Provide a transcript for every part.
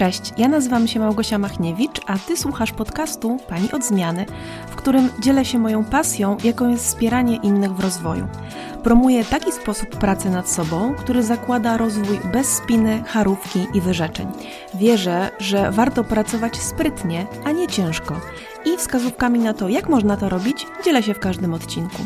Cześć, ja nazywam się Małgosia Machniewicz, a Ty słuchasz podcastu Pani od Zmiany, w którym dzielę się moją pasją, jaką jest wspieranie innych w rozwoju. Promuję taki sposób pracy nad sobą, który zakłada rozwój bez spiny, charówki i wyrzeczeń. Wierzę, że warto pracować sprytnie, a nie ciężko. I wskazówkami na to, jak można to robić, dzielę się w każdym odcinku.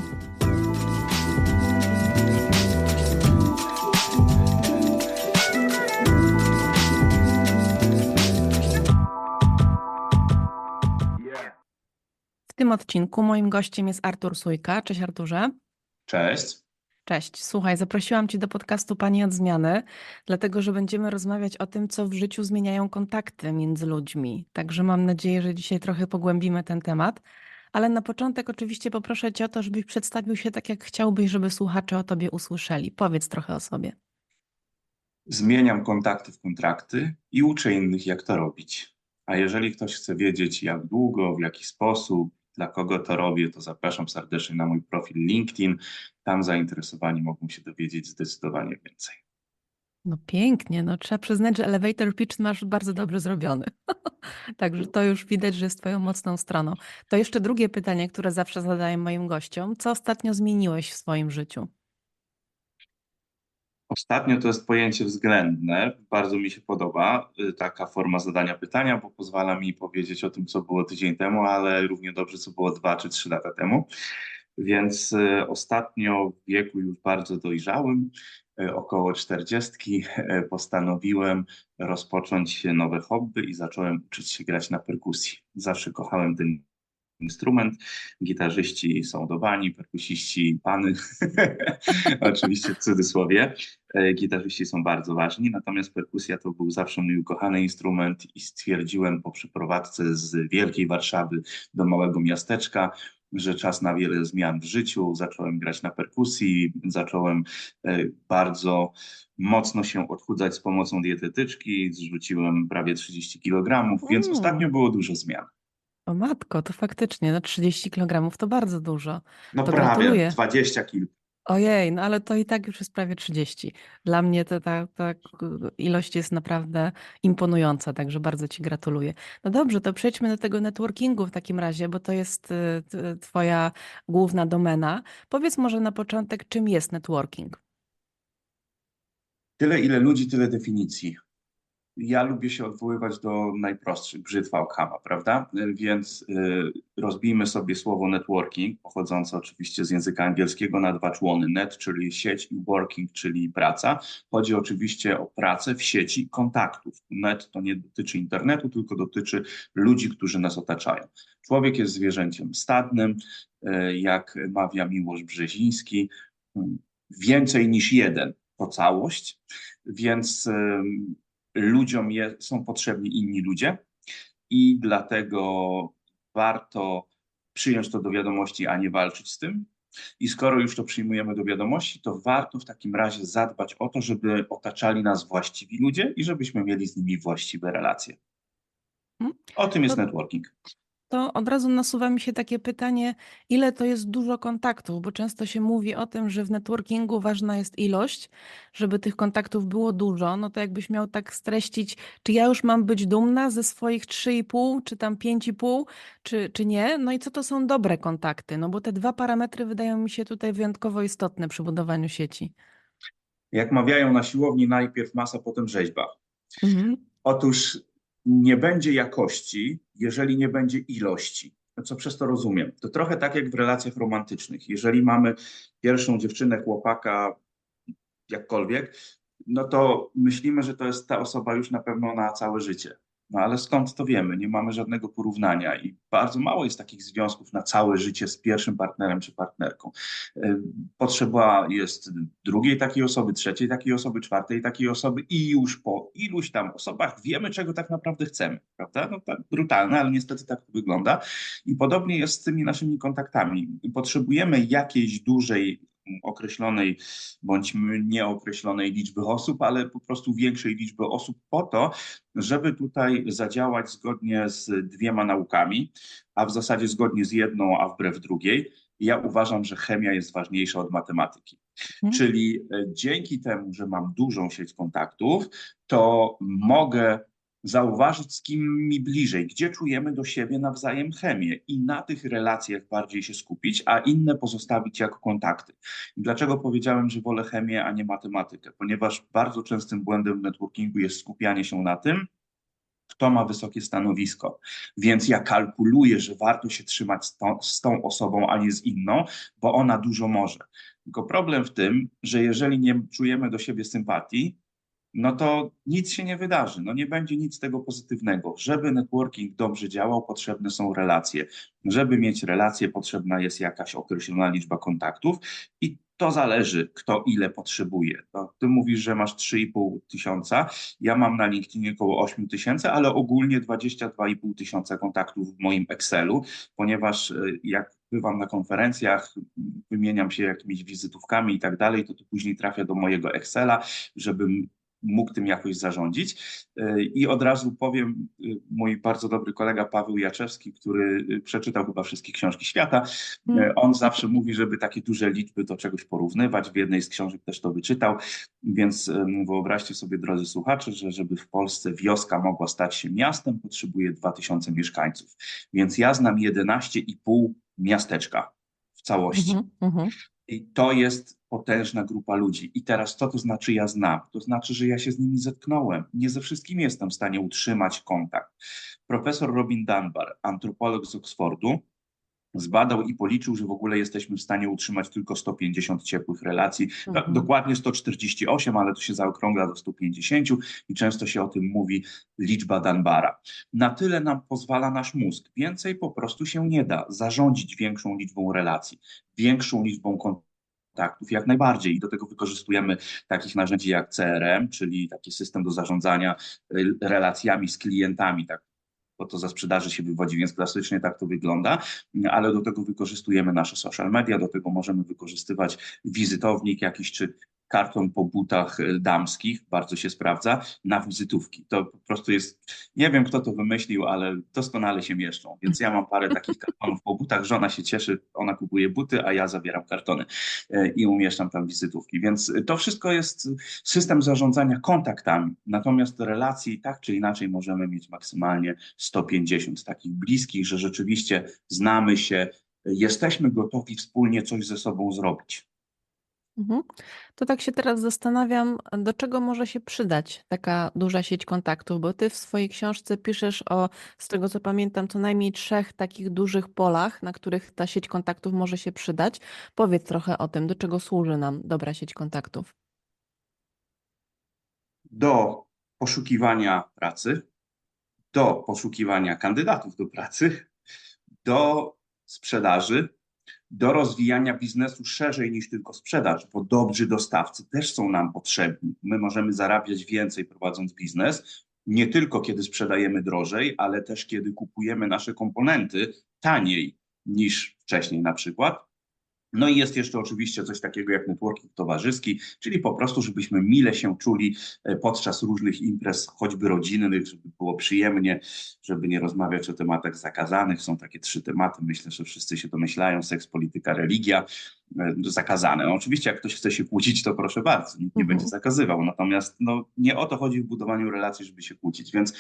Tym odcinku moim gościem jest Artur Sujka. Cześć Arturze. Cześć. Cześć. Słuchaj, zaprosiłam Cię do podcastu Pani od Zmiany, dlatego że będziemy rozmawiać o tym, co w życiu zmieniają kontakty między ludźmi. Także mam nadzieję, że dzisiaj trochę pogłębimy ten temat. Ale na początek oczywiście poproszę Cię o to, żebyś przedstawił się tak, jak chciałbyś, żeby słuchacze o Tobie usłyszeli. Powiedz trochę o sobie. Zmieniam kontakty w kontrakty i uczę innych, jak to robić. A jeżeli ktoś chce wiedzieć, jak długo, w jaki sposób, dla kogo to robię, to zapraszam serdecznie na mój profil LinkedIn. Tam zainteresowani mogą się dowiedzieć zdecydowanie więcej. No pięknie, no trzeba przyznać, że elevator pitch masz bardzo dobrze zrobiony. Także to już widać, że jest twoją mocną stroną. To jeszcze drugie pytanie, które zawsze zadaję moim gościom. Co ostatnio zmieniłeś w swoim życiu? Ostatnio to jest pojęcie względne. Bardzo mi się podoba y, taka forma zadania pytania, bo pozwala mi powiedzieć o tym, co było tydzień temu, ale równie dobrze, co było dwa czy trzy lata temu. Więc y, ostatnio w wieku już bardzo dojrzałym, y, około czterdziestki, postanowiłem rozpocząć nowe hobby i zacząłem uczyć się grać na perkusji. Zawsze kochałem ten instrument. Gitarzyści są dobani, perkusiści pany, oczywiście w cudzysłowie. E, gitarzyści są bardzo ważni, natomiast perkusja to był zawsze mój ukochany instrument i stwierdziłem po przeprowadzce z Wielkiej Warszawy do małego miasteczka, że czas na wiele zmian w życiu. Zacząłem grać na perkusji, zacząłem e, bardzo mocno się odchudzać z pomocą dietetyczki, zrzuciłem prawie 30 kg, więc Mm. ostatnio było dużo zmian. O matko, to faktycznie, no 30 kg to bardzo dużo. No To prawie gratuluję. 20 kilka. Ojej, no ale to i tak już jest prawie 30. Dla mnie to ta, ta ilość jest naprawdę imponująca, także bardzo Ci gratuluję. No dobrze, to przejdźmy do tego networkingu w takim razie, bo to jest y, t- Twoja główna domena. Powiedz może na początek, czym jest networking? Tyle, ile ludzi, tyle definicji. Ja lubię się odwoływać do najprostszych, brzytwa Okhama, prawda? Więc y, rozbijmy sobie słowo networking, pochodzące oczywiście z języka angielskiego na dwa człony. Net, czyli sieć i working, czyli praca. Chodzi oczywiście o pracę w sieci kontaktów. Net to nie dotyczy internetu, tylko dotyczy ludzi, którzy nas otaczają. Człowiek jest zwierzęciem stadnym, y, jak mawia Miłosz Brzeziński, y, więcej niż jeden to całość, więc ludziom je, są potrzebni inni ludzie i dlatego warto przyjąć to do wiadomości, a nie walczyć z tym. I skoro już to przyjmujemy do wiadomości, to warto w takim razie zadbać o to, żeby otaczali nas właściwi ludzie i żebyśmy mieli z nimi właściwe relacje. Hmm? O tym jest To- networking. To od razu nasuwa mi się takie pytanie, ile to jest dużo kontaktów, bo często się mówi o tym, że w networkingu ważna jest ilość, żeby tych kontaktów było dużo. No to jakbyś miał tak streścić, czy ja już mam być dumna ze swoich 3,5, czy tam 5,5, czy, czy nie? No i co to są dobre kontakty? No bo te dwa parametry wydają mi się tutaj wyjątkowo istotne przy budowaniu sieci. Jak mawiają na siłowni, najpierw masa, potem rzeźba. Mhm. Otóż nie będzie jakości, jeżeli nie będzie ilości. No Co przez to rozumiem? To trochę tak jak w relacjach romantycznych. Jeżeli mamy pierwszą dziewczynę, chłopaka, jakkolwiek, no to myślimy, że to jest ta osoba już na pewno na całe życie. No ale skąd to wiemy? Nie mamy żadnego porównania i bardzo mało jest takich związków na całe życie z pierwszym partnerem czy partnerką. Y, Potrzeba jest drugiej takiej osoby, trzeciej takiej osoby, czwartej takiej osoby i już po iluś tam osobach wiemy, czego tak naprawdę chcemy, prawda? No tak brutalne, ale niestety tak to wygląda. I podobnie jest z tymi naszymi kontaktami. Potrzebujemy jakiejś dużej określonej bądź nieokreślonej liczby osób, ale po prostu większej liczby osób po to, żeby tutaj zadziałać zgodnie z dwiema naukami, a w zasadzie zgodnie z jedną, a wbrew drugiej. Ja uważam, że chemia jest ważniejsza od matematyki. Mhm. Czyli e, dzięki temu, że mam dużą sieć kontaktów, to mogę zauważyć, z kim mi bliżej, gdzie czujemy do siebie nawzajem chemię i na tych relacjach bardziej się skupić, a inne pozostawić jako kontakty. I dlaczego powiedziałem, że wolę chemię, a nie matematykę? Ponieważ bardzo częstym błędem w networkingu jest skupianie się na tym, kto ma wysokie stanowisko. Więc ja kalkuluję, że warto się trzymać z tą, z tą osobą, a nie z inną, bo ona dużo może. Tylko problem w tym, że jeżeli nie czujemy do siebie sympatii, no to nic się nie wydarzy, no nie będzie nic tego pozytywnego. Żeby networking dobrze działał, potrzebne są relacje. Żeby mieć relacje, potrzebna jest jakaś określona liczba kontaktów i to zależy, kto ile potrzebuje. No, ty mówisz, że masz 3,5 tysiąca, ja mam na LinkedInie około 8 tysięcy, ale ogólnie 22,5 tysiąca kontaktów w moim Excelu, ponieważ y, jak bywam na konferencjach, wymieniam się jakimiś wizytówkami i tak dalej, to to później trafia do mojego Excela, żebym mógł tym jakoś zarządzić. I od razu powiem, mój bardzo dobry kolega Paweł Jaczewski, który przeczytał chyba wszystkie książki świata, Mm. on zawsze mówi, żeby takie duże liczby do czegoś porównywać. W jednej z książek też to wyczytał, więc wyobraźcie sobie, drodzy słuchacze, że żeby w Polsce wioska mogła stać się miastem, potrzebuje 2000 mieszkańców. Więc ja znam 11,5 miasteczka w całości. Mhm, mhm. I to jest potężna grupa ludzi. I teraz co to znaczy ja znam? To znaczy, że ja się z nimi zetknąłem. Nie ze wszystkimi jestem w stanie utrzymać kontakt. Profesor Robin Dunbar, antropolog z Oxfordu, zbadał i policzył, że w ogóle jesteśmy w stanie utrzymać tylko 150 ciepłych relacji. Mhm. Dokładnie 148, ale to się zaokrągla do 150 i często się o tym mówi liczba Dunbara. Na tyle nam pozwala nasz mózg. Więcej po prostu się nie da zarządzić większą liczbą relacji, większą liczbą kontaktów, jak najbardziej. I do tego wykorzystujemy takich narzędzi jak CRM, czyli taki system do zarządzania y, relacjami z klientami, tak bo to ze sprzedaży się wywodzi, więc klasycznie tak to wygląda, ale do tego wykorzystujemy nasze social media, do tego możemy wykorzystywać wizytownik jakiś czy karton po butach e, damskich, bardzo się sprawdza, na wizytówki. To po prostu jest, nie wiem kto to wymyślił, ale doskonale się mieszczą. Więc ja mam parę takich kartonów po butach, żona się cieszy, ona kupuje buty, a ja zabieram kartony e, i umieszczam tam wizytówki. Więc to wszystko jest system zarządzania kontaktami, natomiast relacji tak czy inaczej możemy mieć maksymalnie 150 takich bliskich, że rzeczywiście znamy się, jesteśmy gotowi wspólnie coś ze sobą zrobić. Mhm. To tak się teraz zastanawiam, do czego może się przydać taka duża sieć kontaktów, bo ty w swojej książce piszesz o, z tego co pamiętam, co najmniej trzech takich dużych polach, na których ta sieć kontaktów może się przydać. Powiedz trochę o tym, do czego służy nam dobra sieć kontaktów. do poszukiwania pracy, do poszukiwania kandydatów do pracy, do sprzedaży, do rozwijania biznesu szerzej niż tylko sprzedaż, bo dobrzy dostawcy też są nam potrzebni. My możemy zarabiać więcej prowadząc biznes, nie tylko kiedy sprzedajemy drożej, ale też kiedy kupujemy nasze komponenty taniej niż wcześniej na przykład. No i jest jeszcze oczywiście coś takiego jak networking towarzyski, czyli po prostu, żebyśmy mile się czuli e, podczas różnych imprez, choćby rodzinnych, żeby było przyjemnie, żeby nie rozmawiać o tematach zakazanych. Są takie trzy tematy, myślę, że wszyscy się domyślają, seks, polityka, religia, e, zakazane. No, oczywiście jak ktoś chce się kłócić, to proszę bardzo, nikt nie Mhm. będzie zakazywał, natomiast no, nie o to chodzi w budowaniu relacji, żeby się kłócić, więc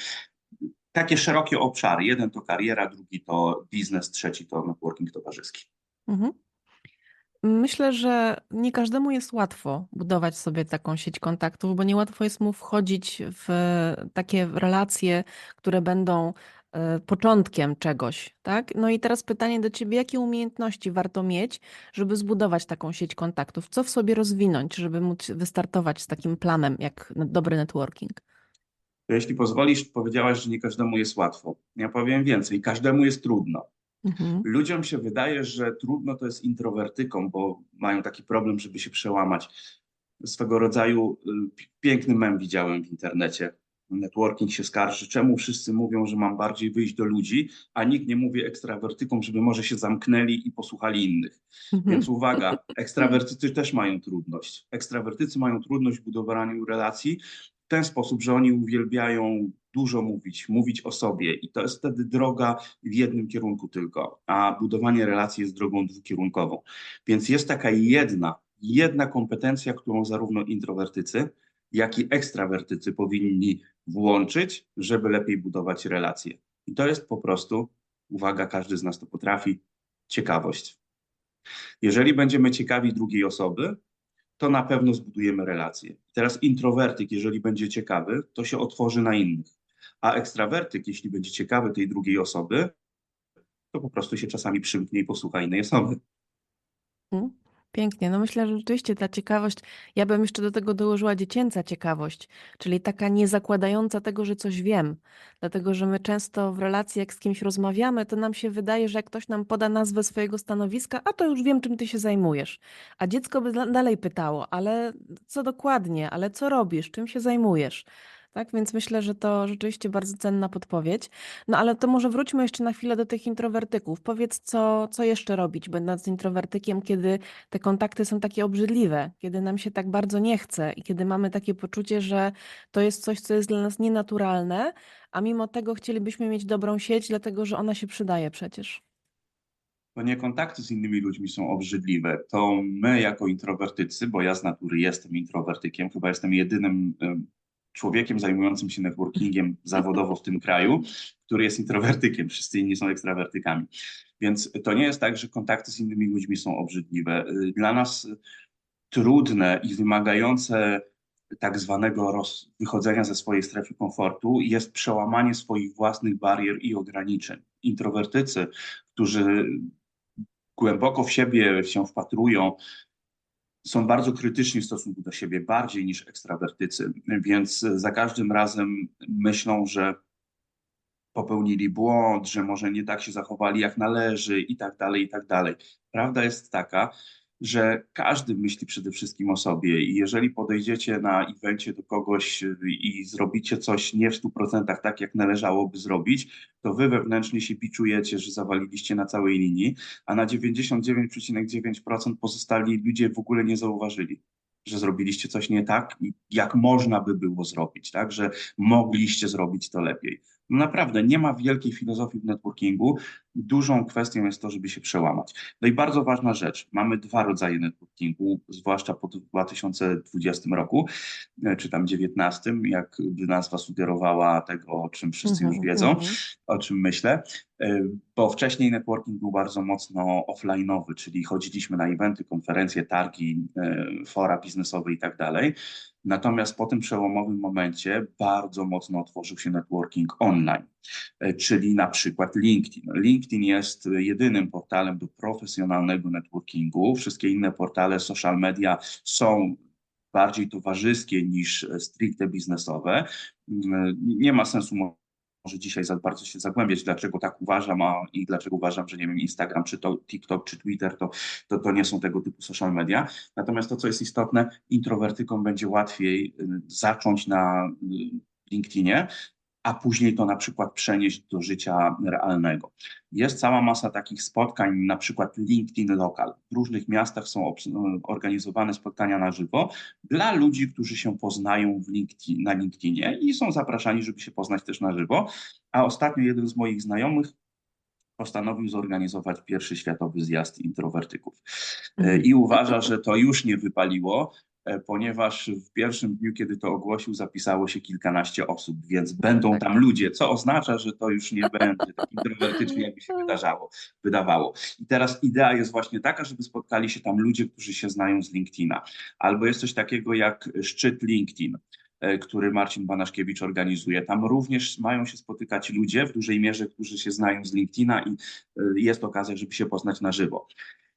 takie szerokie obszary. Jeden to kariera, drugi to biznes, trzeci to networking towarzyski. Mhm. Myślę, że nie każdemu jest łatwo budować sobie taką sieć kontaktów, bo niełatwo jest mu wchodzić w takie relacje, które będą e, początkiem czegoś, tak? No i teraz pytanie do ciebie, jakie umiejętności warto mieć, żeby zbudować taką sieć kontaktów? Co w sobie rozwinąć, żeby móc wystartować z takim planem jak dobry networking? Jeśli pozwolisz, powiedziałaś, że nie każdemu jest łatwo. Ja powiem więcej, każdemu jest trudno. Mhm. Ludziom się wydaje, że trudno to jest introwertykom, bo mają taki problem, żeby się przełamać. Swego rodzaju y, pi- piękny mem widziałem w internecie. Networking się skarży, czemu wszyscy mówią, że mam bardziej wyjść do ludzi, a nikt nie mówi ekstrawertykom, żeby może się zamknęli i posłuchali innych. Mhm. Więc uwaga, ekstrawertycy też mają trudność. Ekstrawertycy mają trudność w budowaniu relacji ten sposób, że oni uwielbiają dużo mówić, mówić o sobie i to jest wtedy droga w jednym kierunku tylko, a budowanie relacji jest drogą dwukierunkową. Więc jest taka jedna, jedna kompetencja, którą zarówno introwertycy, jak i ekstrawertycy powinni włączyć, żeby lepiej budować relacje. I to jest po prostu, uwaga, każdy z nas to potrafi, ciekawość. Jeżeli będziemy ciekawi drugiej osoby, to na pewno zbudujemy relacje. Teraz introwertyk, jeżeli będzie ciekawy, to się otworzy na innych, a ekstrawertyk, jeśli będzie ciekawy tej drugiej osoby, to po prostu się czasami przymknie i posłucha innej osoby. Mm, Pięknie. No myślę, że rzeczywiście ta ciekawość, ja bym jeszcze do tego dołożyła dziecięca ciekawość, czyli taka niezakładająca tego, że coś wiem. Dlatego, że my często w relacji, jak z kimś rozmawiamy, to nam się wydaje, że jak ktoś nam poda nazwę swojego stanowiska, a to już wiem, czym ty się zajmujesz. A dziecko by da- dalej pytało, ale co dokładnie, ale co robisz, czym się zajmujesz? Tak, więc myślę, że to rzeczywiście bardzo cenna podpowiedź. No ale to może wróćmy jeszcze na chwilę do tych introwertyków. Powiedz, co, co jeszcze robić, będąc introwertykiem, kiedy te kontakty są takie obrzydliwe, kiedy nam się tak bardzo nie chce i kiedy mamy takie poczucie, że to jest coś, co jest dla nas nienaturalne, a mimo tego chcielibyśmy mieć dobrą sieć, dlatego że ona się przydaje przecież. To nie kontakty z innymi ludźmi są obrzydliwe, to my jako introwertycy, bo ja z natury jestem introwertykiem, chyba jestem jedynym człowiekiem zajmującym się networkingiem zawodowo w tym kraju, który jest introwertykiem, wszyscy inni są ekstrawertykami. Więc to nie jest tak, że kontakty z innymi ludźmi są obrzydliwe. Dla nas trudne i wymagające tak zwanego roz, wychodzenia ze swojej strefy komfortu jest przełamanie swoich własnych barier i ograniczeń. Introwertycy, którzy głęboko w siebie się wpatrują, są bardzo krytyczni w stosunku do siebie, bardziej niż ekstrawertycy, więc za każdym razem myślą, że popełnili błąd, że może nie tak się zachowali jak należy i tak dalej, i tak dalej. Prawda jest taka, że każdy myśli przede wszystkim o sobie i jeżeli podejdziecie na evencie do kogoś y, i zrobicie coś nie w 100% tak, jak należałoby zrobić, to wy wewnętrznie się biczujecie, że zawaliliście na całej linii, a na 99,9% pozostali ludzie w ogóle nie zauważyli, że zrobiliście coś nie tak, jak można by było zrobić, tak, że mogliście zrobić to lepiej. No naprawdę, nie ma wielkiej filozofii w networkingu. Dużą kwestią jest to, żeby się przełamać. No i bardzo ważna rzecz. Mamy dwa rodzaje networkingu, zwłaszcza po 2020 roku, e, czy tam 2019, jak nazwa sugerowała tego, o czym wszyscy już Mhm, wiedzą mhm. o czym myślę, y, bo wcześniej networking był bardzo mocno offline'owy, czyli chodziliśmy na eventy, konferencje, targi, y, fora biznesowe i tak dalej. Natomiast po tym przełomowym momencie bardzo mocno otworzył się networking online, czyli na przykład LinkedIn. LinkedIn jest jedynym portalem do profesjonalnego networkingu. Wszystkie inne portale social media są bardziej towarzyskie niż stricte biznesowe. Y, Nie ma sensu może dzisiaj za bardzo się zagłębiać, dlaczego tak uważam, a i dlaczego uważam, że nie wiem, Instagram, czy to TikTok, czy Twitter, to, to, to nie są tego typu social media. Natomiast to, co jest istotne, introwertykom będzie łatwiej y, zacząć na y, LinkedInie, a później to na przykład przenieść do życia realnego. Jest cała masa takich spotkań, na przykład LinkedIn Local. W różnych miastach są obs- organizowane spotkania na żywo dla ludzi, którzy się poznają LinkedIn, na LinkedInie i są zapraszani, żeby się poznać też na żywo. A ostatnio jeden z moich znajomych postanowił zorganizować pierwszy światowy zjazd introwertyków. E, I uważa, że to już nie wypaliło, e, ponieważ w pierwszym dniu, kiedy to ogłosił, zapisało się kilkanaście osób, więc będą Tak. tam ludzie, co oznacza, że to już nie będzie tak introwertycznie, jakby się wydarzało, wydawało. I teraz idea jest właśnie taka, żeby spotkali się tam ludzie, którzy się znają z LinkedIna. Albo jest coś takiego jak szczyt LinkedIn e, który Marcin Banaszkiewicz organizuje. Tam również mają się spotykać ludzie w dużej mierze, którzy się znają z LinkedIna i e, jest okazja, żeby się poznać na żywo.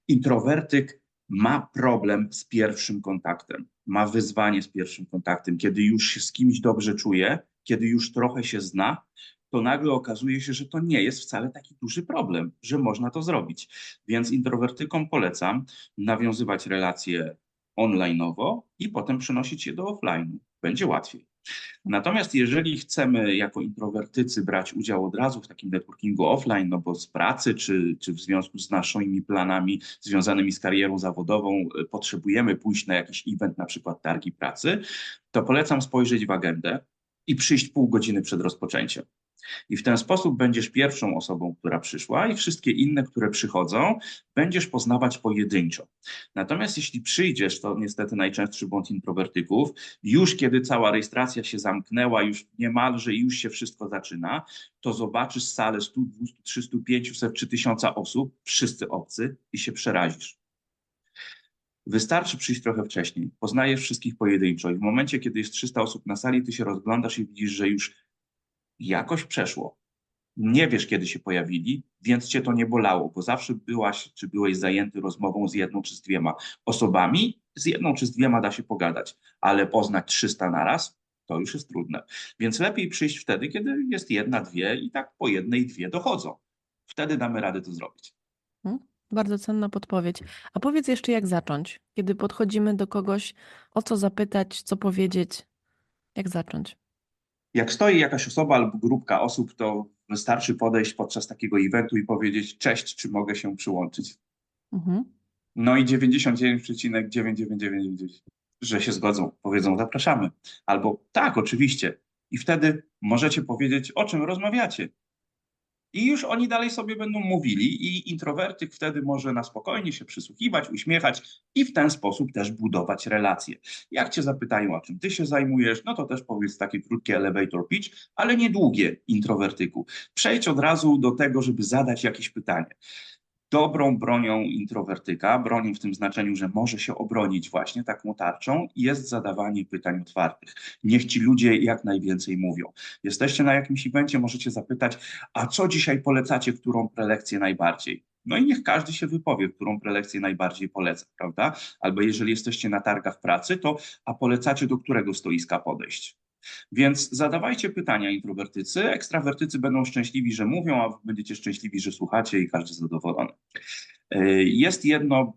Introwertyk ma problem z pierwszym kontaktem, ma wyzwanie z pierwszym kontaktem. Kiedy już się z kimś dobrze czuje, kiedy już trochę się zna, to nagle okazuje się, że to nie jest wcale taki duży problem, że można to zrobić. Więc introwertykom polecam nawiązywać relacje online'owo i potem przenosić je do offline'u. Będzie łatwiej. Natomiast jeżeli chcemy jako introwertycy brać udział od razu w takim networkingu offline, no bo z pracy czy, czy w związku z naszymi planami związanymi z karierą zawodową y, potrzebujemy pójść na jakiś event, na przykład targi pracy, to polecam spojrzeć w agendę i przyjść pół godziny przed rozpoczęciem. I w ten sposób będziesz pierwszą osobą, która przyszła, i wszystkie inne, które przychodzą, będziesz poznawać pojedynczo. Natomiast jeśli przyjdziesz, to niestety najczęstszy błąd introwertyków, już kiedy cała rejestracja się zamknęła, już niemalże już się wszystko zaczyna, to zobaczysz salę 100, 200, 300, 500 czy 1000 osób, wszyscy obcy i się przerazisz. Wystarczy przyjść trochę wcześniej, poznajesz wszystkich pojedynczo i w momencie, kiedy jest 300 osób na sali, ty się rozglądasz i widzisz, że już jakoś przeszło. Nie wiesz, kiedy się pojawili, więc cię to nie bolało, bo zawsze byłaś czy byłeś zajęty rozmową z jedną czy z dwiema osobami. Z jedną czy z dwiema da się pogadać, ale poznać 300 naraz to już jest trudne. Więc lepiej przyjść wtedy, kiedy jest jedna, dwie i tak po jednej, dwie dochodzą. Wtedy damy radę to zrobić. Bardzo cenna podpowiedź. A powiedz jeszcze, jak zacząć? Kiedy podchodzimy do kogoś, o co zapytać, co powiedzieć, jak zacząć? Jak stoi jakaś osoba albo grupka osób, to wystarczy podejść podczas takiego eventu i powiedzieć: Cześć, czy mogę się przyłączyć? Mhm. No i 99,999, że się zgodzą, powiedzą: Zapraszamy. Albo tak, oczywiście. I wtedy możecie powiedzieć, o czym rozmawiacie. I już oni dalej sobie będą mówili, i introwertyk wtedy może na spokojnie się przysłuchiwać, uśmiechać i w ten sposób też budować relacje. Jak cię zapytają, o czym ty się zajmujesz, no to też powiedz takie krótkie elevator pitch, ale niedługie introwertyku. Przejdź od razu do tego, żeby zadać jakieś pytanie. Dobrą bronią introwertyka, bronią w tym znaczeniu, że może się obronić właśnie taką tarczą, jest zadawanie pytań otwartych. Niech ci ludzie jak najwięcej mówią. Jesteście na jakimś evencie, możecie zapytać, a co dzisiaj polecacie, którą prelekcję najbardziej? No i niech każdy się wypowie, którą prelekcję najbardziej poleca, prawda? Albo jeżeli jesteście na targach pracy, to a polecacie do którego stoiska podejść? Więc zadawajcie pytania introwertycy, ekstrawertycy będą szczęśliwi, że mówią, a będziecie szczęśliwi, że słuchacie i każdy zadowolony. E, jest jedno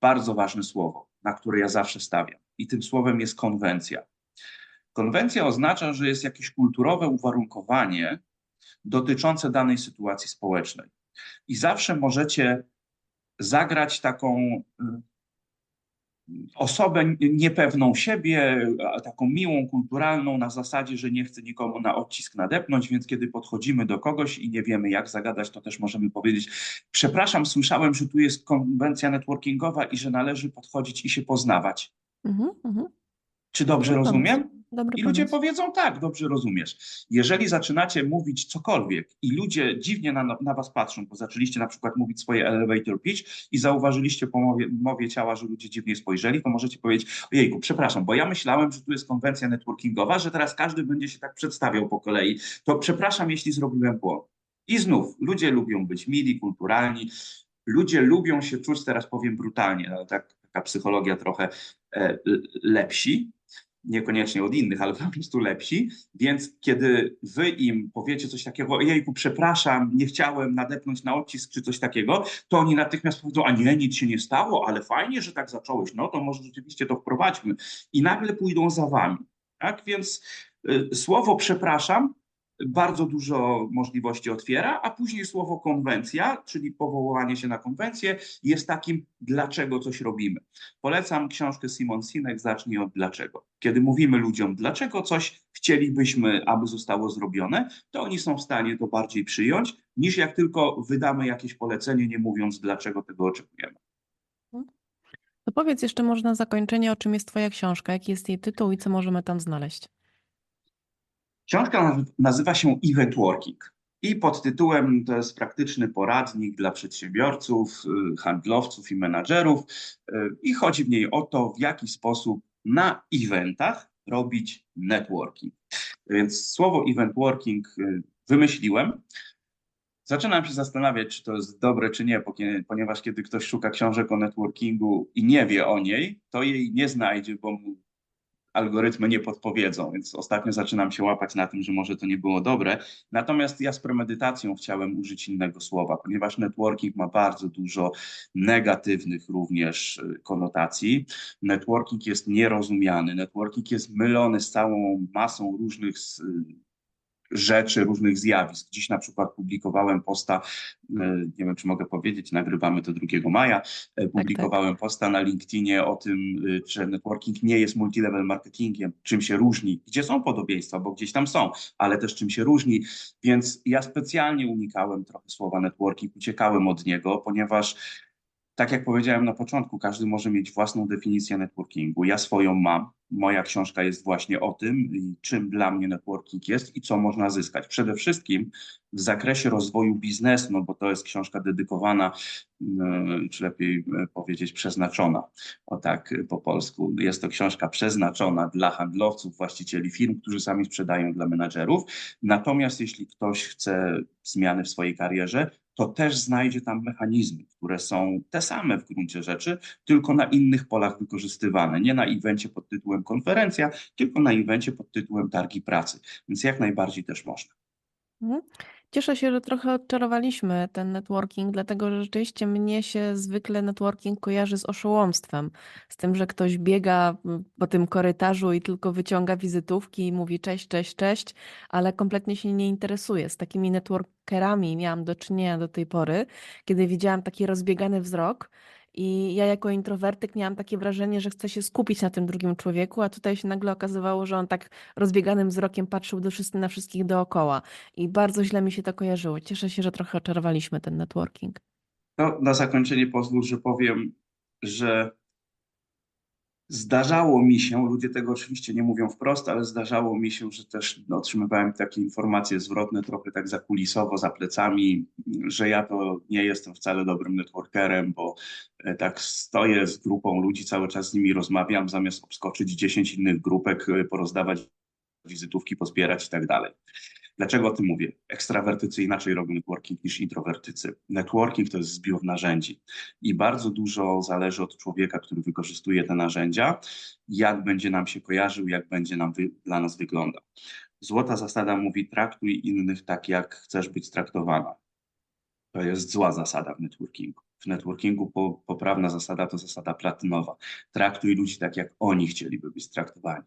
bardzo ważne słowo, na które ja zawsze stawiam i tym słowem jest konwencja. Konwencja oznacza, że jest jakieś kulturowe uwarunkowanie dotyczące danej sytuacji społecznej. I zawsze możecie zagrać taką osobę niepewną siebie, taką miłą, kulturalną, na zasadzie, że nie chce nikomu na odcisk nadepnąć, więc kiedy podchodzimy do kogoś i nie wiemy, jak zagadać, to też możemy powiedzieć: Przepraszam, słyszałem, że tu jest konwencja networkingowa i że należy podchodzić i się poznawać. Mhm, mhm. Czy dobrze rozumiem? Dobry I ludzie pomysł. powiedzą tak, dobrze rozumiesz. Jeżeli zaczynacie mówić cokolwiek i ludzie dziwnie na, na was patrzą, bo zaczęliście na przykład mówić swoje elevator pitch i zauważyliście po mowie, mowie ciała, że ludzie dziwnie spojrzeli, to możecie powiedzieć, ojejku, przepraszam, bo ja myślałem, że tu jest konwencja networkingowa, że teraz każdy będzie się tak przedstawiał po kolei. To przepraszam, jeśli zrobiłem błąd. I znów, ludzie lubią być mili, kulturalni, ludzie lubią się czuć, teraz powiem brutalnie, ale tak, taka psychologia trochę e, lepsi, niekoniecznie od innych, ale po prostu lepsi, więc kiedy wy im powiecie coś takiego, jejku, przepraszam, nie chciałem nadepnąć na odcisk czy coś takiego, to oni natychmiast powiedzą, a nie, nic się nie stało, ale fajnie, że tak zacząłeś, no to może rzeczywiście to wprowadźmy i nagle pójdą za wami. Tak więc y, słowo przepraszam bardzo dużo możliwości otwiera, a później słowo konwencja, czyli powoływanie się na konwencję, jest takim, dlaczego coś robimy. Polecam książkę Simon Sinek, zacznij od dlaczego. Kiedy mówimy ludziom, dlaczego coś chcielibyśmy, aby zostało zrobione, to oni są w stanie to bardziej przyjąć, niż jak tylko wydamy jakieś polecenie, nie mówiąc, dlaczego tego oczekujemy. To powiedz jeszcze może na zakończenie, o czym jest Twoja książka, jaki jest jej tytuł i co możemy tam znaleźć. Książka nazywa się Event Working i pod tytułem to jest praktyczny poradnik dla przedsiębiorców, y, handlowców i menadżerów y, i chodzi w niej o to, w jaki sposób na eventach robić networking. Więc słowo event working y, wymyśliłem. Zaczynam się zastanawiać, czy to jest dobre, czy nie, ponieważ kiedy ktoś szuka książek o networkingu i nie wie o niej, to jej nie znajdzie, bo mu algorytmy nie podpowiedzą, więc ostatnio zaczynam się łapać na tym, że może to nie było dobre. Natomiast ja z premedytacją chciałem użyć innego słowa, ponieważ networking ma bardzo dużo negatywnych również y, konotacji. Networking jest nierozumiany, networking jest mylony z całą masą różnych rzeczy, różnych zjawisk. Dziś na przykład publikowałem posta, e, nie wiem czy mogę powiedzieć, nagrywamy to 2 maja, publikowałem posta na LinkedInie o tym, e, że networking nie jest multilevel marketingiem, czym się różni, gdzie są podobieństwa, bo gdzieś tam są, ale też czym się różni, więc ja specjalnie unikałem trochę słowa networking, uciekałem od niego, ponieważ tak jak powiedziałem na początku, każdy może mieć własną definicję networkingu. Ja swoją mam. Moja książka jest właśnie o tym, czym dla mnie networking jest i co można zyskać. Przede wszystkim w zakresie rozwoju biznesu, no bo to jest książka dedykowana, yy, czy lepiej yy, powiedzieć przeznaczona, o tak yy, po polsku. Jest to książka przeznaczona dla handlowców, właścicieli firm, którzy sami sprzedają dla menadżerów. Natomiast jeśli ktoś chce zmiany w swojej karierze, to też znajdzie tam mechanizmy, które są te same w gruncie rzeczy, tylko na innych polach wykorzystywane. Nie na evencie pod tytułem konferencja, tylko na evencie pod tytułem targi pracy. Więc jak najbardziej też można. Mhm. Cieszę się, że trochę odczarowaliśmy ten networking, dlatego że rzeczywiście mnie się zwykle networking kojarzy z oszołomstwem. Z tym, że ktoś biega mm, po tym korytarzu i tylko wyciąga wizytówki i mówi cześć, cześć, cześć, ale kompletnie się nie interesuje. Z takimi networkerami miałam do czynienia do tej pory, kiedy widziałam taki rozbiegany wzrok. I ja jako introwertyk miałam takie wrażenie, że chcę się skupić na tym drugim człowieku, a tutaj się nagle okazywało, że on tak rozbieganym wzrokiem patrzył do wszyscy, na wszystkich dookoła. I bardzo źle mi się to kojarzyło. Cieszę się, że trochę oczarowaliśmy ten networking. No, na zakończenie pozwól, że powiem, że zdarzało mi się, ludzie tego oczywiście nie mówią wprost, ale zdarzało mi się, że też no, otrzymywałem takie informacje zwrotne, trochę tak zakulisowo, za plecami, że ja to nie jestem wcale dobrym networkerem, bo e, tak stoję z grupą ludzi, cały czas z nimi rozmawiam, zamiast obskoczyć 10 innych grupek, e, porozdawać wizytówki, pozbierać i tak dalej. Dlaczego o tym mówię? Ekstrawertycy inaczej robią networking niż introwertycy. Networking to jest zbiór narzędzi i bardzo dużo zależy od człowieka, który wykorzystuje te narzędzia, jak będzie nam się kojarzył, jak będzie nam wy, dla nas wyglądał. Złota zasada mówi: traktuj innych tak, jak chcesz być traktowana. To jest zła zasada w networkingu. W networkingu po, poprawna zasada to zasada platynowa. Traktuj ludzi tak, jak oni chcieliby być traktowani.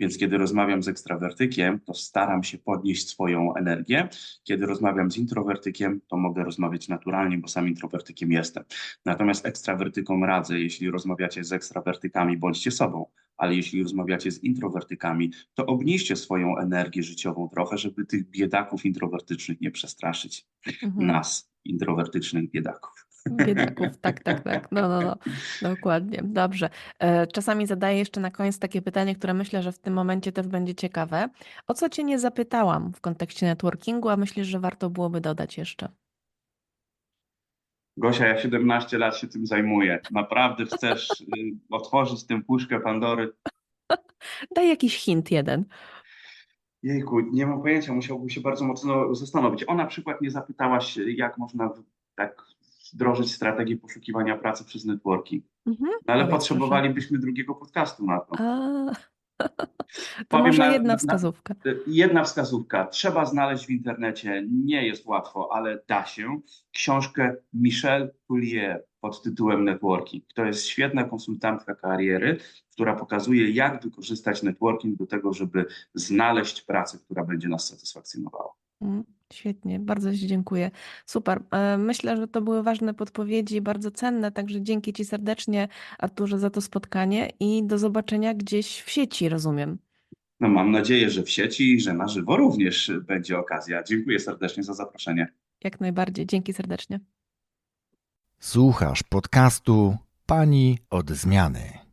Więc kiedy rozmawiam z ekstrawertykiem, to staram się podnieść swoją energię. Kiedy rozmawiam z introwertykiem, to mogę rozmawiać naturalnie, bo sam introwertykiem jestem. Natomiast ekstrawertykom radzę, jeśli rozmawiacie z ekstrawertykami, bądźcie sobą, ale jeśli rozmawiacie z introwertykami, to obniżcie swoją energię życiową trochę, żeby tych biedaków introwertycznych nie przestraszyć. Mhm. Nas, introwertycznych biedaków. Biedaków, tak, tak, tak. No, no, no, dokładnie. Dobrze. E, Czasami zadaję jeszcze na koniec takie pytanie, które myślę, że w tym momencie też będzie ciekawe. O co Cię nie zapytałam w kontekście networkingu, a myślisz, że warto byłoby dodać jeszcze? Gosia, ja 17 lat się tym zajmuję. Naprawdę chcesz y, otworzyć tę puszkę Pandory? Daj jakiś hint jeden. Jejku, nie mam pojęcia, musiałbym się bardzo mocno zastanowić. O na przykład nie zapytałaś, jak można tak wdrożyć strategię poszukiwania pracy przez networking. Mhm. No, ale potrzebowalibyśmy drugiego podcastu na to. A, to Powiem może na- jedna na- wskazówka. Jedna wskazówka. Trzeba znaleźć w internecie, nie jest łatwo, ale da się, książkę Michelle Poulier pod tytułem Networking. To jest świetna konsultantka kariery, która pokazuje, jak wykorzystać networking do tego, żeby znaleźć pracę, która będzie nas satysfakcjonowała. Mm, Świetnie, bardzo Ci dziękuję. Super. E, Myślę, że to były ważne podpowiedzi, bardzo cenne, także dzięki Ci serdecznie, Arturze, za to spotkanie i do zobaczenia gdzieś w sieci, rozumiem. No, mam nadzieję, że w sieci i że na żywo również będzie okazja. Dziękuję serdecznie za zaproszenie. Jak najbardziej. Dzięki serdecznie. Słuchasz podcastu Pani od zmiany.